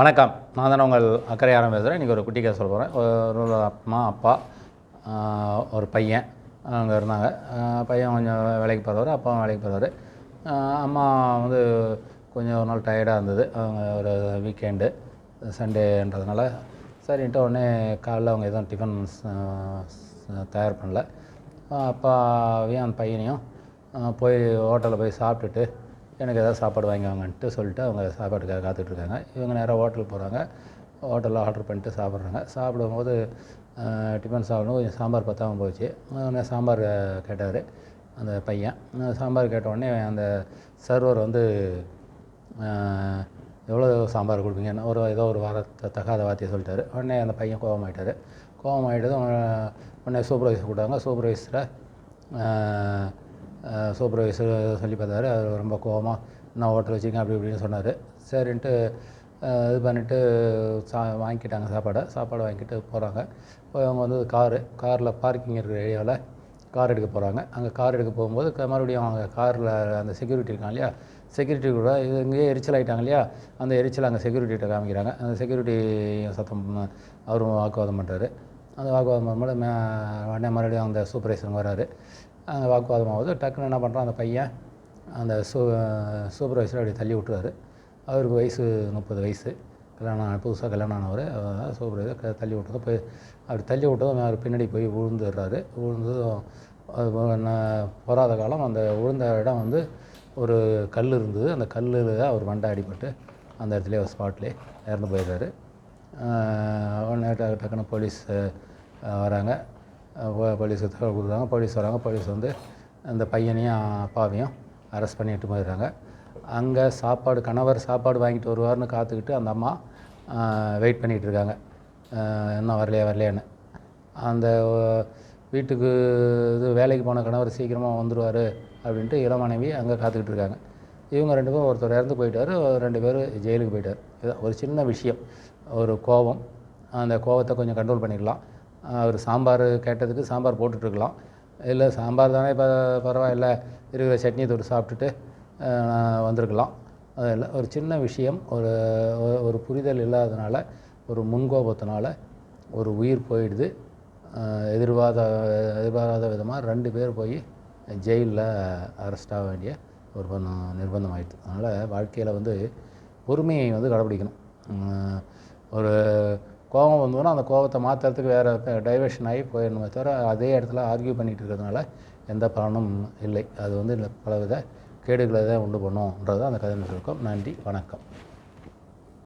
வணக்கம் நான் தானே உங்கள் அக்கறையாரம் பேசுகிறேன் இன்றைக்கி ஒரு குட்டி கதை சொல்ல போகிறேன் ஒரு அம்மா அப்பா ஒரு பையன் அங்கே இருந்தாங்க பையன் கொஞ்சம் வேலைக்கு போகிறவர் அப்பாவும் வேலைக்கு போகிறவர் அம்மா வந்து கொஞ்சம் ஒரு நாள் டயர்டாக இருந்தது அவங்க ஒரு வீக்கெண்டு சண்டேன்றதுனால சரின்ட்டு உடனே காலைல அவங்க எதுவும் டிஃபன் தயார் பண்ணல அப்பாவையும் அந்த பையனையும் போய் ஹோட்டலில் போய் சாப்பிட்டுட்டு எனக்கு ஏதாவது சாப்பாடு வாங்கி வாங்கன்ட்டு சொல்லிட்டு அவங்க சாப்பாட்டுக்காக காத்துட்டு இருக்காங்க இவங்க நேராக ஹோட்டலுக்கு போகிறாங்க ஹோட்டலில் ஆர்டர் பண்ணிட்டு சாப்பிட்றாங்க. சாப்பிடும்போது டிஃபன் சாப்பிடணும் கொஞ்சம் சாம்பார் பற்றாமல் போச்சு. உடனே சாம்பார் கேட்டார் அந்த பையன். சாம்பார் கேட்ட உடனே அந்த சர்வர் வந்து எவ்வளோ சாம்பார் கொடுப்பீங்கன்னு ஒரு ஏதோ ஒரு வாரத்தை தகாத வார்த்தையை சொல்லிட்டாரு. உடனே அந்த பையன் கோபமாயிட்டார் கோபமாயிட்டதும் உடனே சூப்பர்வைசர் கூப்பிட்டாங்க. சூப்பர்வைசரை சூப்பர்வைசர் சொல்லி பார்த்தாரு. அவர் ரொம்ப கோவமாக நான் ஹோட்டல் வச்சுருக்கேன் அப்படி இப்படின்னு சொன்னார். சரின்ட்டு இது பண்ணிவிட்டு சா வாங்கிக்கிட்டாங்க சாப்பாடை. சாப்பாடு வாங்கிட்டு போகிறாங்க போய் அவங்க வந்து காரு காரில் பார்க்கிங் இருக்கிற ஏரியாவில் கார் எடுக்க போகிறாங்க அங்கே கார் எடுக்க போகும்போது மறுபடியும் அவங்க காரில் அந்த செக்யூரிட்டி இருக்காங்க இல்லையா? செக்யூரிட்டி கூட இது இங்கேயே எரிச்சல் ஆகிட்டாங்க இல்லையா? அந்த எரிச்சல் அங்கே செக்யூரிட்டிகிட்ட காமிக்கிறாங்க. அந்த செக்யூரிட்டி சத்தம் அவரும் வாக்குவாதம் பண்ணுறாரு அந்த வாக்குவாதம் பண்ணும்போது மே உடனே மறுபடியும் அந்த சூப்பர்வைசர் வராரு. வாக்குவாதம் ஆகுது. டக்குன்னு என்ன பண்ணுறான் அந்த பையன் அந்த சூ சூப்பர்வைசரை அப்படி தள்ளி விட்டுறாரு. அவருக்கு வயசு முப்பது வயசு. கல்யாணம் புதுசாக கல்யாணம் ஆனவர். சூப்பர்வைசர் தள்ளி விட்டதும் போய் அப்படி தள்ளி விட்டதும் அவர் பின்னாடி போய் விழுந்துடுறாரு. விழுந்ததும் அது போ- காலம் அந்த விழுந்த இடம் வந்து ஒரு கல் இருந்தது. அந்த கல்லில் அவர் வண்டை அடிபட்டு அந்த இடத்துல ஒரு ஸ்பாட்லேயே இறந்து போயிடுறாரு. உடனே டக்குன்னு போலீஸ் வராங்க. போலீஸுக்கு தகவல் கொடுக்குறாங்க. போலீஸ் வராங்க. போலீஸ் வந்து அந்த பையனையும் அப்பாவையும் அரெஸ்ட் பண்ணிட்டு போயிடுறாங்க. அங்கே சாப்பாடு கணவர் சாப்பாடு வாங்கிட்டு வருவார்னு காத்துக்கிட்டு அந்த அம்மா வெயிட் பண்ணிகிட்டு இருக்காங்க. இன்னும் வரலையா வரலையான்னு. அந்த வீட்டுக்கு இது வேலைக்கு போன கணவர் சீக்கிரமாக வந்துடுவார் அப்படின்ட்டு இளமனைவி அங்கே காத்துக்கிட்டு இருக்காங்க. இவங்க ரெண்டு பேரும் ஒருத்தர் இறந்து போயிட்டார். ரெண்டு பேர் ஜெயிலுக்கு போயிட்டார். இது ஒரு சின்ன விஷயம். ஒரு கோபம். அந்த கோபத்தை கொஞ்சம் கண்ட்ரோல் பண்ணிடலாம் அவர் சாம்பார் கேட்டதுக்கு சாம்பார் போட்டுட்ருக்கலாம். இல்லை சாம்பார் தானே இப்போ பரவாயில்ல. இருக்கிற சட்னி தொட்டு சாப்பிட்டுட்டு வந்திருக்கலாம். அது ஒரு சின்ன விஷயம் ஒரு ஒரு- ஒரு புரிதல் இல்லாதனால ஒரு முன்கோபத்தினால ஒரு உயிர் போயிடுது. எதிர்பாராத எதிர்பாராத விதமாக ரெண்டு பேர் போய் ஜெயிலில் அரெஸ்ட் ஆக வேண்டிய ஒரு நிர்பந்தம் ஆயிடுது அதனால் வாழ்க்கையில் வந்து பொறுமையை வந்து கடைப்பிடிக்கணும். ஒரு கோபம் வந்தோன்னா அந்த கோபத்தை மாற்றுறதுக்கு வேறு டைவர்ஷன் ஆகி போயிடணுமே தவிர அதே இடத்துல ஆர்கியூ பண்ணிகிட்டு இருக்கிறதுனால எந்த பலனும் இல்லை. அது வந்து பலவித கேடுகளை தான் உண்டு பண்ணும்ன்றது அந்த கதை இருக்கும் நன்றி வணக்கம்.